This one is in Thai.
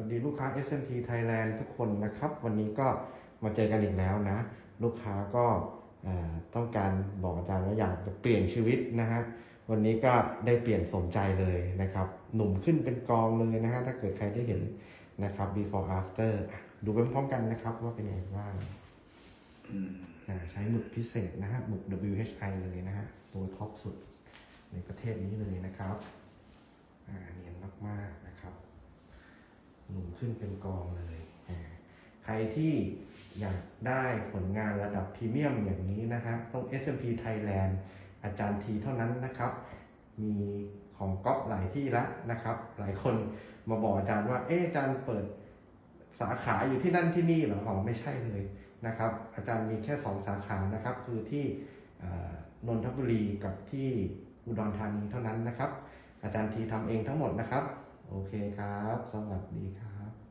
วัสดีลูกค้า SMT Thailand ทุกคนนะครับ วันนี้ก็มาเจอกันอีกแล้วนะ ลูกค้าก็เอ่อต้องการบอกอาจารย์ว่าอยากจะเปลี่ยนชีวิตนะฮะวันนี้ก็ได้เปลี่ยนสมใจเลยนะครับ หนุ่มขึ้นเป็นกองเลยนะฮะถ้าเกิดใครได้เห็นนะครับ before after อะดูไปพร้อมกันนะครับว่าเป็นยังไงบ้างอ่าใช้หมึกพิเศษนะฮะหมึก WHI เลยนะฮะตัวท็อปสุดในประเทศนี้เลยนะครับอ่าเนียนมากๆนะครับ หนุ่ม ขึ้นเป็นกองเลย ใครที่อยากได้ผลงานระดับพรีเมียมอย่างนี้นะฮะต้อง SMP Thailand อาจารย์ทีเท่านั้นนะครับ มีของก๊อปหลายที่ละนะครับ หลายคนมาบอกอาจารย์ว่าเอ๊ะอาจารย์เปิดสาขาอยู่ที่นั่นที่นี่หรออ๋อไม่ใช่เลยนะครับ อาจารย์มีแค่สองสาขานะครับ คือที่นนทบุรีกับที่อุดรธานีเท่านั้นนะครับ อาจารย์ทีทำเองทั้งหมดนะครับ โอเคครับ สวัสดีครับ